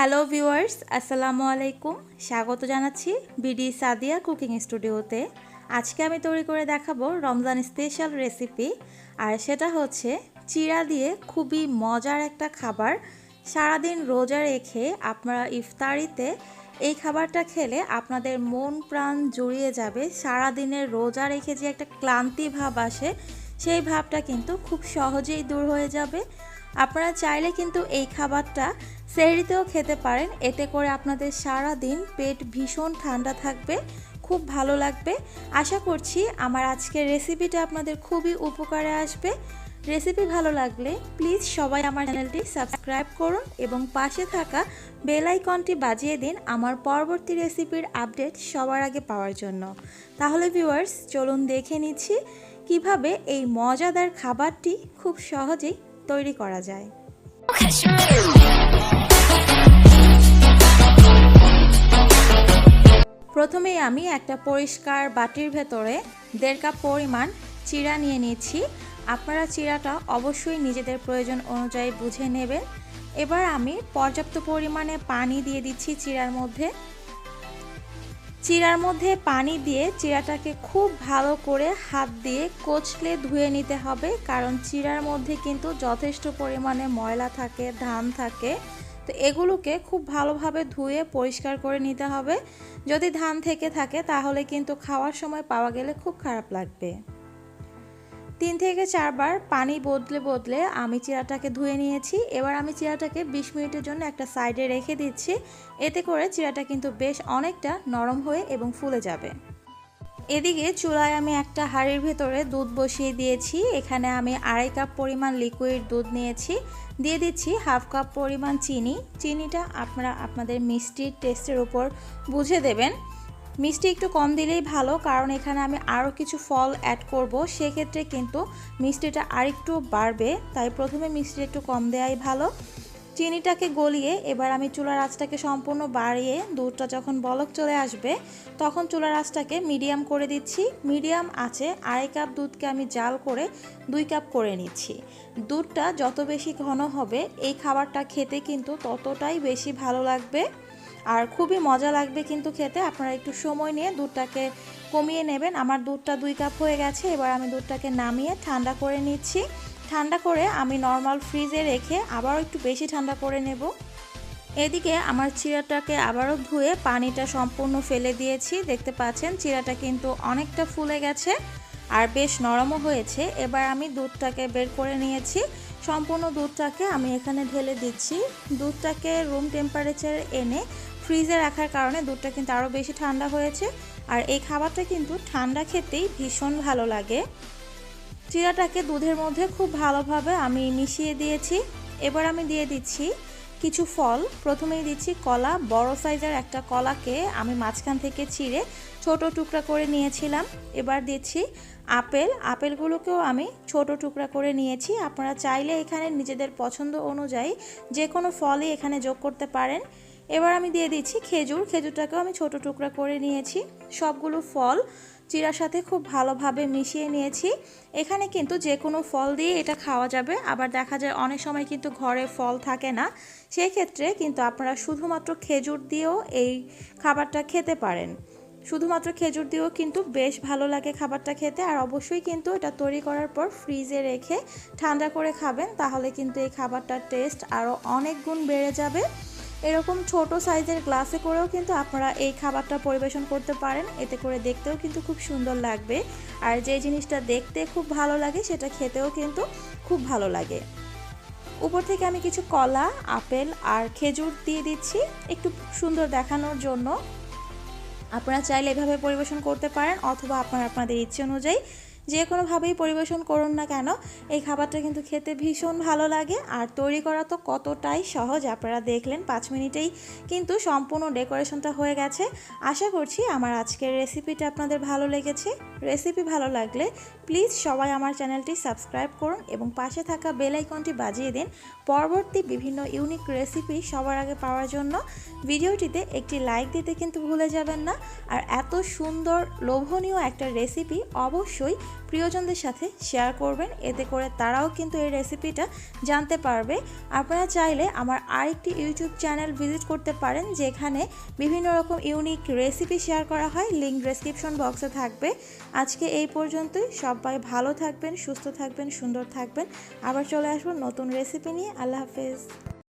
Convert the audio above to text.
Hello viewers, আসসালামু আলাইকুম। স্বাগত জানাচ্ছি বিডি সাদিয়া কুকিং স্টুডিওতে। আজকে আমি তৈরি করে দেখাবো রমজান স্পেশাল রেসিপি আর সেটা হচ্ছে চিড়া দিয়ে খুবই মজার একটা খাবার। সারাদিন রোজা রেখে আপনারা ইফতারিতে এই খাবারটা খেলে আপনাদের মন প্রাণ জুড়িয়ে যাবে। সারাদিনের রোজা রেখে যে একটা ক্লান্তি ভাব আসে, সেই ভাবটা কিন্তু খুব সহজেই দূর হয়ে যাবে। আপনারা চাইলে কিন্তু এই খাবারটা সেহরিতেও খেতে পারেন। এতে করে আপনাদের সারা দিন পেট ভীষণ ঠান্ডা থাকবে, খুব ভালো লাগবে। আশা করছি আমার আজকের রেসিপিটা আপনাদের খুবই উপকারে আসবে। রেসিপি ভালো লাগলে প্লিজ সবাই আমার চ্যানেলটি সাবস্ক্রাইব করুন এবং পাশে থাকা বেল আইকনটি বাজিয়ে দিন আমার পরবর্তী রেসিপির আপডেট সবার আগে পাওয়ার জন্য। তাহলে ভিউয়ার্স, চলুন দেখে নিচ্ছি কীভাবে এই মজাদার খাবারটি খুব সহজেই তৈরি করা যায়। প্রথমেই আমি একটা পরিষ্কার বাটির ভেতরে দেড় কাপ পরিমাণ চিড়া নিয়ে নিচ্ছি আপনারা চিড়াটা অবশ্যই নিজেদের প্রয়োজন অনুযায়ী বুঝে নেবেন। এবার আমি পর্যাপ্ত পরিমাণে পানি দিয়ে দিচ্ছি চিড়ার মধ্যে। চিড়ার মধ্যে পানি দিয়ে চিরাটাকে খুব ভালো করে হাত দিয়ে কোচলে ধুয়ে নিতে হবে, কারণ চিরার মধ্যে কিন্তু যথেষ্ট পরিমাণে ময়লা থাকে, ধান থাকে। তো এগুলোকে খুব ভালোভাবে ধুয়ে পরিষ্কার করে নিতে হবে। যদি ধান থেকে থাকে, তাহলে কিন্তু খাওয়ার সময় পাওয়া গেলে খুব খারাপ লাগবে। তিন থেকে চারবার পানি বদলে বদলে আমি চিরাটাকে ধুয়ে নিয়েছি। এবার আমি চিরাটাকে বিশ মিনিটের জন্য একটা সাইডে রেখে দিচ্ছি। এতে করে চিরাটা কিন্তু বেশ অনেকটা নরম হয়ে এবং ফুলে যাবে। এদিকে চুলায় আমি একটা হাঁড়ির ভেতরে দুধ বসিয়ে দিয়েছি। এখানে আমি আড়াই কাপ পরিমাণ লিকুইড দুধ নিয়েছি। দিয়ে দিচ্ছি হাফ কাপ পরিমাণ চিনি। চিনিটা আপনারা আপনাদের মিষ্টির টেস্টের উপর বুঝে দেবেন। মিষ্টি একটু কম দিলেই ভালো, কারণ এখানে আমি আরও কিছু ফল অ্যাড করব। সেক্ষেত্রে কিন্তু মিষ্টিটা আরেকটু বাড়বে, তাই প্রথমে মিষ্টি একটু কম দেওয়াই ভালো। চিনিটাকে গলিয়ে এবার আমি চুলার আঁচটাকে সম্পূর্ণ বাড়িয়ে, দুধটা যখন বলক চলে আসবে, তখন চুলার আঁচটাকে মিডিয়াম করে দিচ্ছি। মিডিয়াম আছে, আড়াই কাপ দুধকে আমি জাল করে দুই কাপ করে নিচ্ছি। দুধটা যত বেশি ঘন হবে, এই খাবারটা খেতে কিন্তু ততটাই বেশি ভালো লাগবে। আর খুবই মজা লাগবে কিন্তু খেতে। আপনারা একটু সময় নিয়ে দুধটাকে কমিয়ে নেবেন। আমার দুধটা দুই কাপ হয়ে গেছে, এবার আমি দুধটাকে নামিয়ে ঠান্ডা করে নিচ্ছি। ঠান্ডা করে আমি নর্মাল ফ্রিজে রেখে আবারও একটু বেশি ঠান্ডা করে নেব। এদিকে আমার চিরাটাকে আবারও ধুয়ে পানিটা সম্পূর্ণ ফেলে দিয়েছি। দেখতে পাচ্ছেন, চিরাটা কিন্তু অনেকটা ফুলে গেছে আর বেশ নরমও হয়েছে। এবার আমি দুধটাকে বের করে নিয়েছি। সম্পূর্ণ দুধটাকে আমি এখানে ঢেলে দিচ্ছি। দুধটাকে রুম টেম্পারেচারে এনে ফ্রিজে রাখার কারণে দুধটা কিন্তু আরও বেশি ঠান্ডা হয়েছে। আর এই খাবারটা কিন্তু ঠান্ডা খেতেই ভীষণ ভালো লাগে। চিরাটাকে দুধের মধ্যে খুব ভালোভাবে আমি মিশিয়ে দিয়েছি। এবার আমি দিয়ে দিচ্ছি কিছু ফল। প্রথমেই দিচ্ছি কলা। বড় সাইজের একটা কলাকে আমি মাঝখান থেকে চিড়ে ছোট টুকরা করে নিয়েছিলাম। এবার দিচ্ছি আপেল। আপেলগুলোকেও আমি ছোট টুকরা করে নিয়েছি। আপনারা চাইলে এখানে নিজেদের পছন্দ অনুযায়ী যে কোনো ফলই এখানে যোগ করতে পারেন। এবার আমি দিয়ে দিচ্ছি খেজুর। খেজুরটাকেও আমি ছোট টুকরা করে নিয়েছি। সবগুলো ফল চিরার সাথে খুব ভালোভাবে মিশিয়ে নিয়েছি। এখানে কিন্তু যে কোনো ফল দিয়ে এটা খাওয়া যাবে। আবার দেখা যায় অনেক সময় কিন্তু ঘরে ফল থাকে না। সেই ক্ষেত্রে কিন্তু আপনারা শুধুমাত্র খেজুর দিয়েও এই খাবারটা খেতে পারেন। শুধুমাত্র খেজুর দিয়েও কিন্তু বেশ ভালো লাগে খাবারটা খেতে। আর অবশ্যই কিন্তু এটা তৈরি করার পর ফ্রিজে রেখে ঠান্ডা করে খাবেন। তাহলে কিন্তু এই খাবারটার টেস্ট আরও অনেক গুণ বেড়ে যাবে। এরকম ছোট সাইজের গ্লাসে করেও কিন্তু আপনারা এই খাবারটা পরিবেশন করতে পারেন। এতে করে দেখতেও কিন্তু খুব সুন্দর লাগবে। আর যে জিনিসটা দেখতে খুব ভালো লাগে, সেটা খেতেও কিন্তু খুব ভালো লাগে। উপর থেকে আমি কিছু কলা, আপেল আর খেজুর দিয়ে দিচ্ছি একটু সুন্দর দেখানোর জন্য। আপনারা চাইলে এভাবে পরিবেশন করতে পারেন অথবা আপনারা, আপনাদের ইচ্ছে অনুযায়ী যে কোনোভাবেই পরিবেশন করুন না কেন, এই খাবারটা কিন্তু খেতে ভীষণ ভালো লাগে। আর তৈরি করা তো কতটাই সহজ, আপনারা দেখলেন পাঁচ মিনিটেই কিন্তু সম্পূর্ণ ডেকোরেশনটা হয়ে গেছে। আশা করছি আমার আজকের রেসিপিটা আপনাদের ভালো লেগেছে। রেসিপি ভালো লাগলে প্লিজ সবাই আমার চ্যানেলটি সাবস্ক্রাইব করুন এবং পাশে থাকা বেল আইকনটি বাজিয়ে দিন পরবর্তী বিভিন্ন ইউনিক রেসিপি সবার আগে পাওয়ার জন্য। ভিডিওটিতে একটি লাইক দিতে কিন্তু ভুলে যাবেন না। আর এত সুন্দর, লোভনীয় একটা রেসিপি অবশ্যই প্রিয়জনদের সাথে শেয়ার করবেন। এতে করে তারাও কিন্তু এই রেসিপিটা জানতে পারবে। আপনারা চাইলে আমার আরেকটি ইউটিউব চ্যানেল ভিজিট করতে পারেন, যেখানে বিভিন্ন রকম ইউনিক রেসিপি শেয়ার করা হয়। লিঙ্ক ডেসক্রিপশন বক্সে থাকবে। আজকে এই পর্যন্তই। সবাই ভালো থাকবেন, সুস্থ থাকবেন, সুন্দর থাকবেন। আবার চলে আসব নতুন রেসিপি নিয়ে। আল্লাহ হাফেজ।